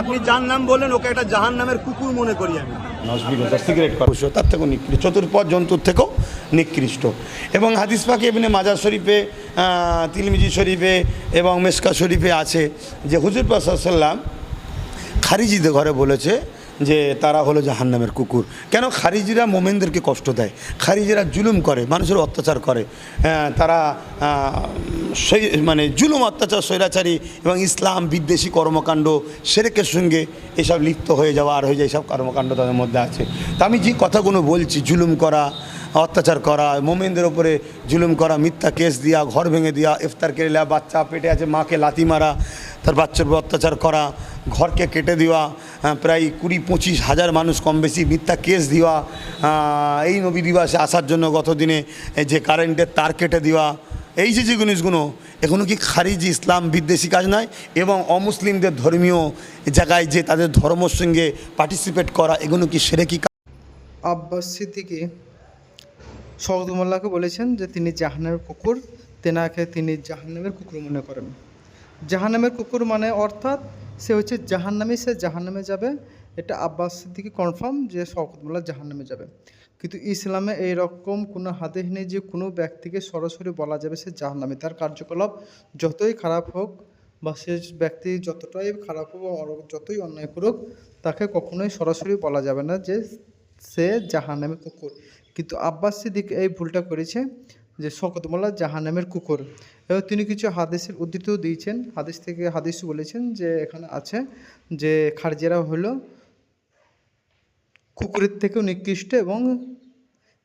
আপনি যার নাম বললেন, ওকে একটা জাহান নামের কুকুর মনে করি আমি। সিগারেট পারুষ তার থেকেও নিকৃষ্ট, চতুর্পদ জন্তুর থেকেও নিকৃষ্ট। এবং হাদিস পাকে এমনি মাজার শরীফে তিলমিজি শরীফে এবং মেসকা শরীফে আছে যে হুজুর পাশাল্লাম খারিজিদের ঘরে বলেছে যে তারা হলো জাহান্নামের কুকুর। কেন খারিজিরা মোমেনদেরকে কষ্ট দেয়? খারিজিরা জুলুম করে, মানুষের অত্যাচার করে। তারা সেই- মানে জুলুম, অত্যাচার, স্বৈরাচারী এবং ইসলাম, বিদ্বেষী কর্মকাণ্ড, সেরেকের সঙ্গে এসব লিপ্ত হয়ে যাওয়া আর হয়ে যায় এইসব কর্মকাণ্ড তাদের মধ্যে আছে। তা আমি যে কথাগুলো বলছি, জুলুম করা, অত্যাচার করা, মোমেনদের ওপরে জুলুম করা, মিথ্যা কেস দিয়া, ঘর ভেঙে দেওয়া ইফতার কেড়ে নেওয়া বাচ্চা পেটে আছে, মাকে লাথি মারা, তার বাচ্চার উপর অত্যাচার করা, ঘরকে কেটে দেওয়া প্রায় কুড়ি, পঁচিশ হাজার মানুষ কম বেশি মিথ্যা কেস দেওয়া এই নবী দিবাসে আসার জন্য গত দিনে যে কারেন্টের তার কেটে দেওয়া, এই যে যে জিনিসগুলো এগুলো কি খারিজি ইসলাম বিদ্বেষী কাজ নয় এবং অমুসলিমদের ধর্মীয় জায়গায় যে তাদের ধর্মর সঙ্গে পার্টিসিপেট করা, এগুলো কি সেরে কি আব্বাস সিদ্দিকি শহদুল্লাহকে বলেছেন যে তিনি জাহান্নামের কুকুর, তেনাকে তিনি জাহান্নামের কুকুর মনে করেন। জাহান্নামের কুকুর মানে অর্থাৎ সে হচ্ছে জাহান্নামে, সে জাহান্নামে যাবে। এটা আব্বাস সিদ্দিকি কনফার্ম যে শওকতমুল্লাহ জাহান্নামে যাবে। কিন্তু ইসলামে এই রকম কোনো হাতে নেই যে কোনো ব্যক্তিকে সরাসরি বলা যাবে সে জাহান্নামে। তার কার্যকলাপ যতই খারাপ হোক বা সে ব্যক্তি যতটাই খারাপ হোক যতই অন্যায় করুক, তাকে কখনোই সরাসরি বলা যাবে না যে সে জাহান্নামের কুকুর। কিন্তু আব্বাস সিদ্দিক এই ভুলটা করেছে যে শকত মোল্লা জাহান্নামের কুকুর। এবং তিনি কিছু হাদিসের উদ্ধৃতিও দিয়েছেন। হাদিস থেকে হাদিস বলেছেন যে এখানে আছে যে খারজেরা হলো কুকুরের থেকেও নিকৃষ্ট এবং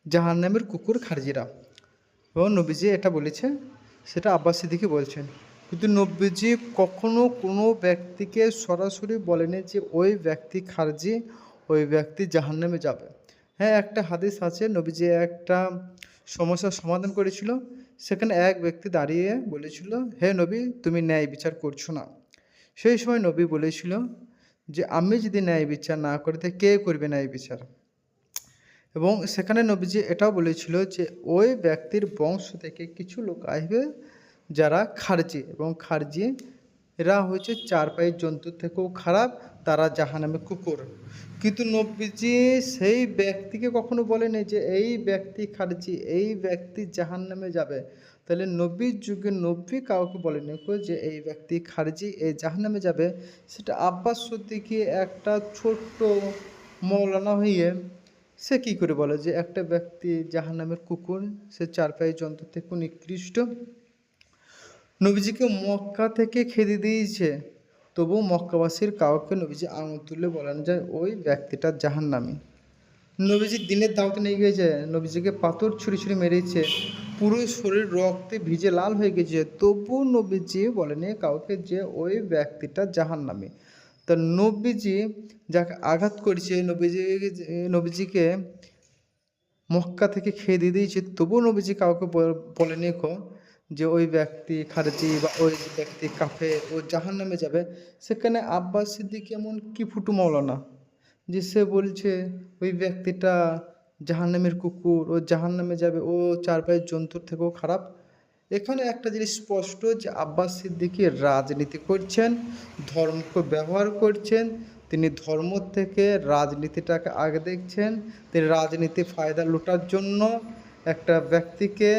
জাহান্নামের কুকুর খারজিরা। এবং নবীজি এটা বলেছে সেটা আব্বাস সিদ্দিকি বলছেন। কিন্তু নবীজি কখনো কোনো ব্যক্তিকে সরাসরি বলেনি যে ওই ব্যক্তি খারজি, ওই ব্যক্তি জাহান্নামে যাবে। হ্যাঁ একটা হাদিস আছে, নবীজি একটা সমস্যার সমাধান করেছিল। সেখানে এক ব্যক্তি দাঁড়িয়ে বলেছিল, হে নবী, তুমি ন্যায় বিচার করছ না। সেই সময় নবী বলেছিল যে, আমি যদি ন্যায় বিচার না করি তাহলে কে করবে ন্যায় বিচার? এবং সেখানে নবীজি এটাও বলেছিল যে, ওই ব্যক্তির বংশ থেকে কিছু লোক আসবে যারা খারজি এবং খারজি, এরা হচ্ছে চার পায়ের জন্তুর থেকেও খারাপ তারা জাহানামে কুকুর। কিন্তু নবীজি সেই ব্যক্তিকে কখনো বলেনি যে, এই ব্যক্তি খারজি, এই ব্যক্তি জাহান্নামে যাবে। তাহলে নবীর যুগে নব্বী কাউকে বলেনি যে, এই ব্যক্তি খারজি, এই জাহান্নামে যাবে। সেটা আব্বাস সদ্দিকে একটা ছোট্ট মৌলানা হয়ে সে কি করে বলে যে, একটা ব্যক্তি জাহান্নামের কুকুর, সে চার পায়ে যন্ত্র থেকে নিকৃষ্ট নবীজিকে মক্কা থেকে খেতে দিয়েছে। তবু মক্কাবাসীর কাউকে নবীজি আঙুল তুলে বলেন যে ওই ব্যক্তিটা জাহান জাহান্নামী। নবীজি দিনের দাওয়াতে নিয়ে গিয়েছে, নবীজিকে পাথর ছুরি ছুরি মেরেছে, পুরো শরীর রক্তে ভিজে লাল হয়ে গেছে তবু নবীজি বলেনি কাউকে যে ওই ব্যক্তিটা জাহান্নামী। তা নবীজি যাকে আঘাত করেছে, নবীজি, নবীজিকে মক্কা থেকে খেয়ে দিয়ে দিয়েছে তবু নবীজি কাউকে বল- বলেনি কো যে ওই ব্যক্তি খারজি বা ওই ব্যক্তি কাফে ও জাহান নামে যাবে, সেখানে আব্বাস সিদ্দিক এমন কি ফুটু মৌলানা যে সে বলছে, ওই ব্যক্তিটা জাহান্নামের কুকুর, ও জাহান্নামে যাবে, ও চার পায়ের জন্তুর থেকেও খারাপ। এখানে একটা জিনিস স্পষ্ট যে আব্বাস সিদ্দিকী রাজনীতি করছেন, ধর্মকে ব্যবহার করছেন, তিনি ধর্ম থেকে রাজনীতিটাকে আগে দেখছেন, তিনি রাজনীতি ফায়দা লুটার জন্য একটা ব্যক্তিকে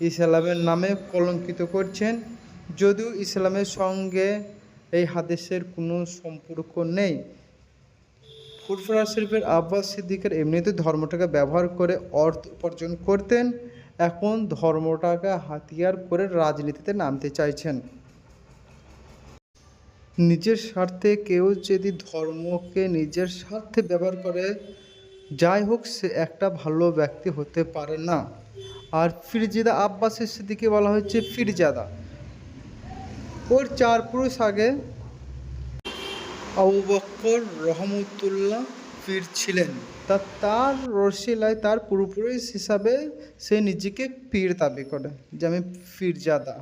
ইসলামের নামে কলঙ্কিত করছেন। যদিও ইসলামের সঙ্গে এই হাদিসের কোনো সম্পর্ক নেই। ফুরফুরা শরীফের আব্বাস সিদ্দিকের এমনিতে ধর্মটাকে ব্যবহার করে অর্থ উপার্জন করতেন। এখন ধর্মটাকে হাতিয়ার করে রাজনীতিতে নামতে চাইছেন। নিজের স্বার্থে কেউ যদি ধর্মকে নিজের স্বার্থে ব্যবহার করে, যাই হোক সে একটা ভালো ব্যক্তি হতে পারে না। আর ফিরজিদা আব্বাসের সিদ্দিকে বলা হচ্ছে ফিরজাদা। ওর চার পুরুষ আগে আবু বক্কর রহমতুল্লাহ পীর ছিলেন। তা তার রসিলায় তার পূর্বপুরুষ হিসাবে সে নিজেকে পীর দাবি করে যে আমি পীরজাদা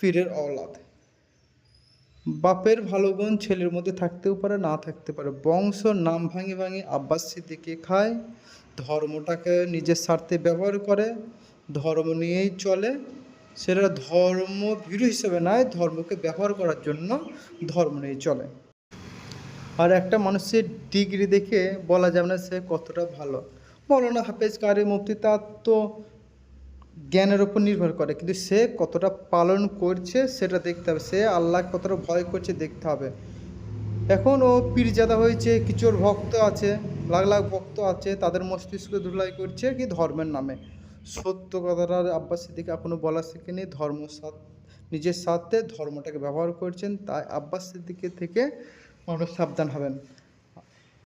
পীরের অলাদ বাপের ভালো গুণ ছেলের মধ্যে থাকতেও পারে না থাকতে পারে। বংশ নাম ভাঙি ভাঙি আব্বাস সিদ্দিকে খায় ধর্মটাকে নিজের স্বার্থে ব্যবহার করে ধর্ম নিয়েই চলে। সেটা ধর্ম ভীরু হিসেবে নয়, ধর্মকে ব্যবহার করার জন্য ধর্ম নিয়ে চলে। আর একটা মানুষের ডিগ্রি দেখে বলা যাবে না সে কতটা ভালো। মৌলানা হাফেজ কারি মুফতি তার তো জ্ঞানের ওপর নির্ভর করে, কিন্তু সে কতটা পালন করছে সেটা দেখতে হবে। সে আল্লাহ কতটা ভয় করছে দেখতে হবে। এখন ও পীরজাদা হয়েছে, কিছু ওর ভক্ত আছে, লাখ লাখ ভক্ত আছে, তাদের মস্তিষ্ক ধুলাই করছে কি ধর্মের নামে। সত্য কথাটা আব্বাস সিদ্দিক এখনও বলা শেখেনি। ধর্ম নিজের স্বার্থে ধর্মটাকে ব্যবহার করছেন, তাই আব্বাস সিদ্দিকের থেকে মানুষ সাবধান হবেন।